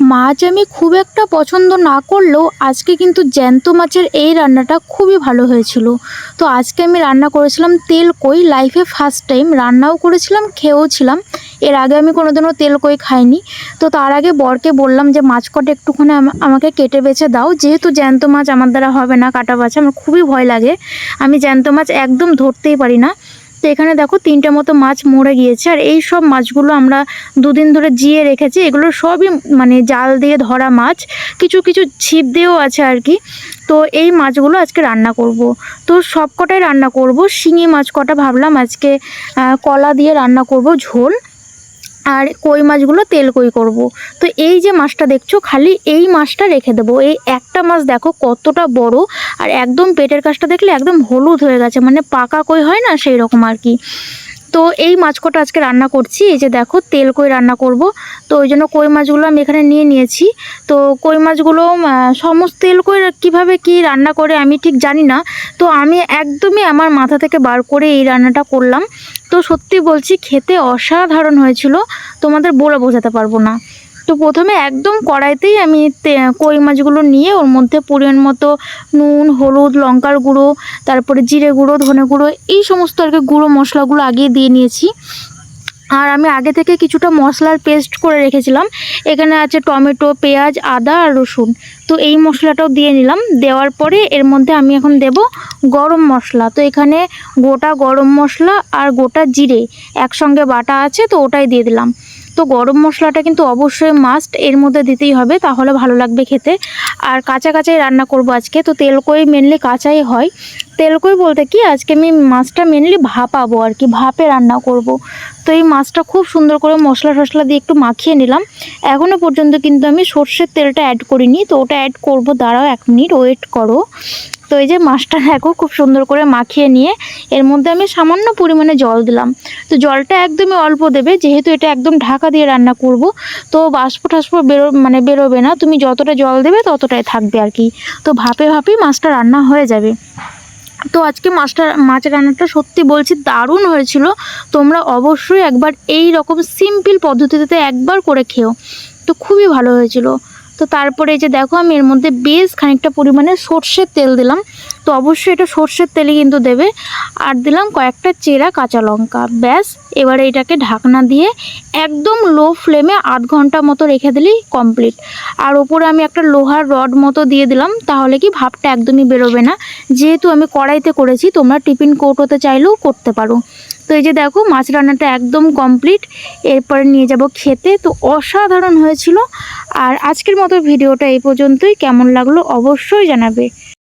মাছ আমি খুব একটা পছন্দ না করলেও আজকে কিন্তু জ্যান্ত মাছের এই রান্নাটা খুবই ভালো হয়েছিল। তো আজকে আমি রান্না করেছিলাম তেল কই, লাইফে ফার্স্ট টাইম রান্নাও করেছিলাম খেয়েও ছিলাম এর আগে আমি কোনোদিনও তেল কই খাইনি। তো তার আগে বরকে বললাম যে, মাছ কটা একটুখানি আমা- আমাকে কেটে বেছে দাও। যেহেতু জ্যান্ত মাছ আমার দ্বারা হবে না, কাটা বাছা আমার খুবই ভয় লাগে। আমি জ্যান্ত মাছ একদম ধরতেই পারি না। তো এখানে দেখো তিনটা মতো মাছ মরে গিয়েছে। আর এই সব মাছগুলো আমরা দুদিন ধরে জিয়ে রেখেছি। এগুলো সবই মানে জাল দিয়ে ধরা মাছ। কিছু কিছু ছিপ দিয়েও আছে আর কি। তো এই মাছগুলো আজকে রান্না করব। তো সব কটাই রান্না করব। শিঙি মাছ কটা ভাবলাম আজকে কলা দিয়ে রান্না করব ঝোল। আর কই মাছগুলো তেল কই করব। তো এই যে মাছটা দেখছ, খালি এই মাছটা রেখে দেবো। এই একটা মাছ দেখো কতটা বড়, আর একদম পেটের কাছটা দেখলে একদম হলুদ হয়ে গেছে মানে পাকা কই হয় না সেই রকম আর কি। তো এই মাছ কটা আজকে রান্না করছি, এই যে দেখো তেল কই রান্না করব। তো ওই জন্য কই মাছগুলো আমি এখানে নিয়ে নিয়েছি। তো কই মাছগুলো সমস্ত তেল কই, কীভাবে কি রান্না করে আমি ঠিক জানি না। তো আমি একদমই আমার মাথা থেকে বার করে এই রান্নাটা করলাম। তো সত্যি বলছি, খেতে অসাধারণ হয়েছিল। তোমাদের বলে বোঝাতে পারব না। তো প্রথমে একদম কড়াইতেই আমি কই মাছগুলো নিয়ে ওর মধ্যে পরিমাণ মতো নুন, হলুদ, লঙ্কার গুঁড়ো, তারপরে জিরে গুঁড়ো, ধনে গুঁড়ো, এই সমস্ত আর কি গুঁড়ো মশলাগুলো আগিয়ে দিয়ে নিয়েছি। আর আমি আগে থেকে কিছুটা মশলার পেস্ট করে রেখেছিলাম। এখানে আছে টমেটো, পেঁয়াজ, আদা আর রসুন। তো এই মশলাটাও দিয়ে নিলাম। দেওয়ার পরে এর মধ্যে আমি এখন দেব গরম মশলা। তো এখানে গোটা গরম মশলা আর গোটা জিরে একসঙ্গে বাটা আছে, তো ওটাই দিয়ে দিলাম। তো গরম মশলাটা কিন্তু অবশ্যই মাস্ট এর মধ্যে দিতেই হবে, তাহলে ভালো লাগবে খেতে। আর কাঁচা কাঁচাই রান্না করব আজকে, তো তেল কই মেনলি কাঁচাই হয়। তেল কই বলতে কি, আজকে আমি মাছটা মেনলি ভাপাবো আর কি, ভাপে রান্না করব। তো এই মাছটা খুব সুন্দর করে মশলা টশলা দিয়ে একটু মাখিয়ে নিলাম। এখনও পর্যন্ত কিন্তু আমি সর্ষের তেলটা অ্যাড করিনি, তো ওটা অ্যাড করব, দাঁড়াও এক মিনিট ওয়েট করো। তো এই যে মাছটা দেখো খুব সুন্দর করে মাখিয়ে নিয়ে এর মধ্যে আমি সামান্য পরিমাণে জল দিলাম। তো জলটা একদমই অল্প দেবে, যেহেতু এটা একদম ঢাকা দিয়ে রান্না করব। তো বাষ্প টাষ্প বেরো মানে বেরোবে না, তুমি যতটা জল দেবে ততটাই থাকবে আর কি। তো ভাপে ভাপেই মাছটা রান্না হয়ে যাবে। তো আজকে মাছটা, মাছ রান্নাটা সত্যি বলছি দারুণ হয়েছিল। তোমরা অবশ্যই একবার এই রকম সিম্পল পদ্ধতিতে একবার করে খেও। তো খুবই ভালো হয়েছিল। তো তারপরে এই যে দেখো, আমি এর মধ্যে বেশ খানিকটা পরিমাণে সর্ষের তেল দিলাম। তো অবশ্যই এটা সর্ষের তেলই কিন্তু দেবে। আর দিলাম কয়েকটা চেরা কাঁচা লঙ্কা। ব্যাস, এবারে এটাকে ঢাকনা দিয়ে একদম লো ফ্লেমে আধ ঘণ্টা মতো রেখে দিলেই কমপ্লিট। আর ওপরে আমি একটা লোহার রড মতো দিয়ে দিলাম, তাহলে কি ভাবটা একদমই বেরোবে না। যেহেতু আমি কড়াইতে করেছি, তোমরা টিফিন কৌটোতে চাইলেও করতে পারো। তো এই যে দেখো, মাছ রান্নাটা একদম কমপ্লিট। এরপরে নিয়ে যাব খেতে। তো অসাধারণ হয়েছিল। আর আজকের মতো ভিডিওটা এই পর্যন্তই। কেমন লাগল অবশ্যই জানাবে।